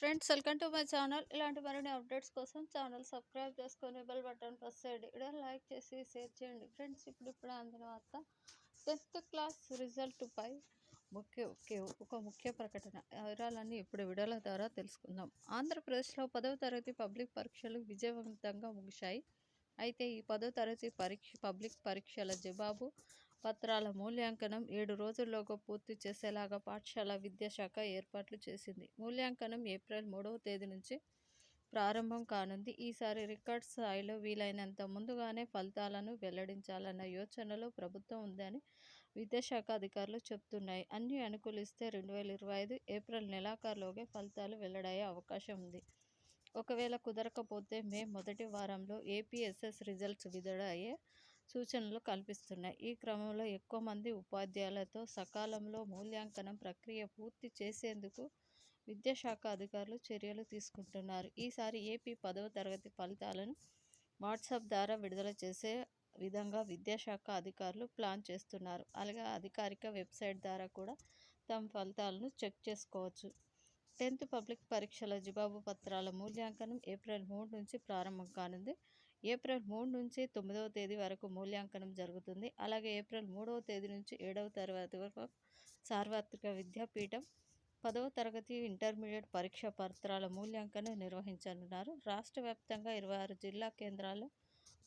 Friends welcome to my channel. ఇలాంటి మరిన్ని updates కోసం ఛానల్ సబ్స్క్రైబ్ చేసుకొని బెల్ బటన్ ప్రెస్ చేయండి. ఇక్కడ లైక్ చేసి షేర్ చేయండి. ఫ్రెండ్స్ ఇప్పుడు ఇప్పుడు అందిన వార్త. టెన్త్ క్లాస్ రిజల్ట్పై ముఖ్య ఒక ముఖ్య ప్రకటన. వివరాలన్నీ ఇప్పుడు విడల ద్వారా తెలుసుకుందాం. ఆంధ్రప్రదేశ్లో పదవ తరగతి పబ్లిక్ పరీక్షలు విజయవంతంగా ముగిశాయి. అయితే ఈ పదో తరగతి పరీక్ష పబ్లిక్ పరీక్షల జవాబు పత్రాల మూల్యాంకనం ఏడు రోజుల్లోగా పూర్తి చేసేలాగా పాఠశాల విద్యాశాఖ ఏర్పాట్లు చేసింది. మూల్యాంకనం ఏప్రిల్ మూడవ తేదీ నుంచి ప్రారంభం కానుంది. ఈసారి రికార్డ్ స్థాయిలో వీలైనంత ముందుగానే ఫలితాలను వెల్లడించాలన్న యోచనలో ప్రభుత్వం ఉందని విద్యాశాఖ అధికారులు చెబుతున్నాయి. అన్ని అనుకూలిస్తే రెండు వేల ఇరవై ఐదు ఏప్రిల్ నెలాఖరులోగే ఫలితాలు వెల్లడయ్యే అవకాశం ఉంది. ఒకవేళ కుదరకపోతే మే మొదటి వారంలో ఏపీఎస్ఎస్ రిజల్ట్స్ విడుదల అయ్యే సూచనలు కల్పిస్తున్నాయి. ఈ క్రమంలో ఎక్కువ మంది ఉపాధ్యాయులతో సకాలంలో మూల్యాంకనం ప్రక్రియ పూర్తి చేసేందుకు విద్యాశాఖ అధికారులు చర్యలు తీసుకుంటున్నారు. ఈసారి ఏపీ పదవ తరగతి ఫలితాలను వాట్సాప్ ద్వారా విడుదల చేసే విధంగా విద్యాశాఖ అధికారులు ప్లాన్ చేస్తున్నారు. అలాగే అధికారిక వెబ్సైట్ ద్వారా కూడా తమ ఫలితాలను చెక్ చేసుకోవచ్చు. టెన్త్ పబ్లిక్ పరీక్షల జవాబు పత్రాల మూల్యాంకనం ఏప్రిల్ మూడు నుంచి ప్రారంభం కానుంది. ఏప్రిల్ మూడు నుంచి తొమ్మిదవ తేదీ వరకు మూల్యాంకనం జరుగుతుంది. అలాగే ఏప్రిల్ మూడవ తేదీ నుంచి ఏడవ తరగతి వరకు సార్వత్రిక విద్యాపీఠం పదవ తరగతి ఇంటర్మీడియట్ పరీక్ష పత్రాల మూల్యాంకనం నిర్వహించనున్నారు. రాష్ట్ర వ్యాప్తంగా ఇరవై ఆరు జిల్లా కేంద్రాల్లో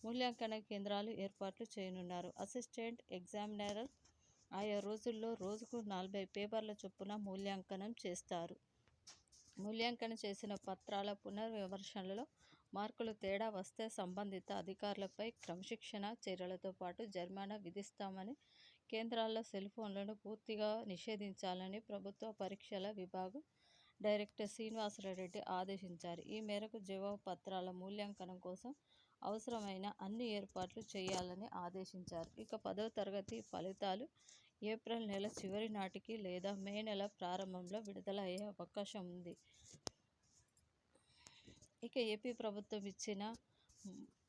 మూల్యాంకన కేంద్రాలు ఏర్పాట్లు చేయనున్నారు. అసిస్టెంట్ ఎగ్జామినర్ ఆయా రోజుల్లో రోజుకు నలభై పేపర్ల చొప్పున మూల్యాంకనం చేస్తారు. మూల్యాంకనం చేసిన పత్రాల పునర్విమర్శనలో మార్కులు తేడా వస్తే సంబంధిత అధికారులపై క్రమశిక్షణ చర్యలతో పాటు జరిమానా విధిస్తామని కేంద్రాల్లో సెల్ ఫోన్లను పూర్తిగా నిషేధించాలని ప్రభుత్వ పరీక్షల విభాగం డైరెక్టర్ శ్రీనివాసరెడ్డి ఆదేశించారు. ఈ మేరకు జవాబు పత్రాల మూల్యాంకనం కోసం అవసరమైన అన్ని ఏర్పాట్లు చేయాలని ఆదేశించారు. ఇక పదవ తరగతి ఫలితాలు ఏప్రిల్ నెల చివరి నాటికి లేదా మే నెల ప్రారంభంలో విడుదల అయ్యే అవకాశం ఉంది. ఇక ఏపీ ప్రభుత్వం ఇచ్చిన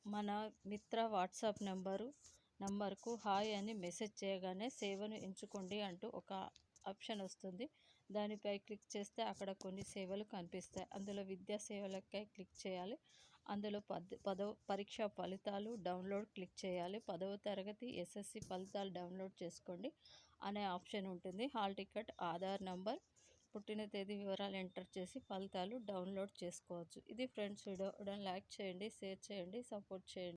మన మిత్ర వాట్సాప్ నెంబరు నంబర్కు హాయ్ అని మెసేజ్ చేయగానే సేవను ఎంచుకోండి అంటూ ఒక ఆప్షన్ వస్తుంది. దానిపై క్లిక్ చేస్తే అక్కడ కొన్ని సేవలు కనిపిస్తాయి. అందులో విద్యా సేవలకై క్లిక్ చేయాలి. అందులో పద్ పదవ పరీక్ష ఫలితాలు డౌన్లోడ్ క్లిక్ చేయాలి. పదవ తరగతి ఎస్ఎస్సి ఫలితాలు డౌన్లోడ్ చేసుకోండి అనే ఆప్షన్ ఉంటుంది. హాల్ టికెట్ ఆధార్ నంబర్ పుట్టిన తేదీ వివరాలు ఎంటర్ చేసి ఫలితాలు డౌన్లోడ్ చేసుకోవచ్చు. ఇది ఫ్రెండ్స్ వీడియో. లైక్ చేయండి షేర్ చేయండి సపోర్ట్ చేయండి.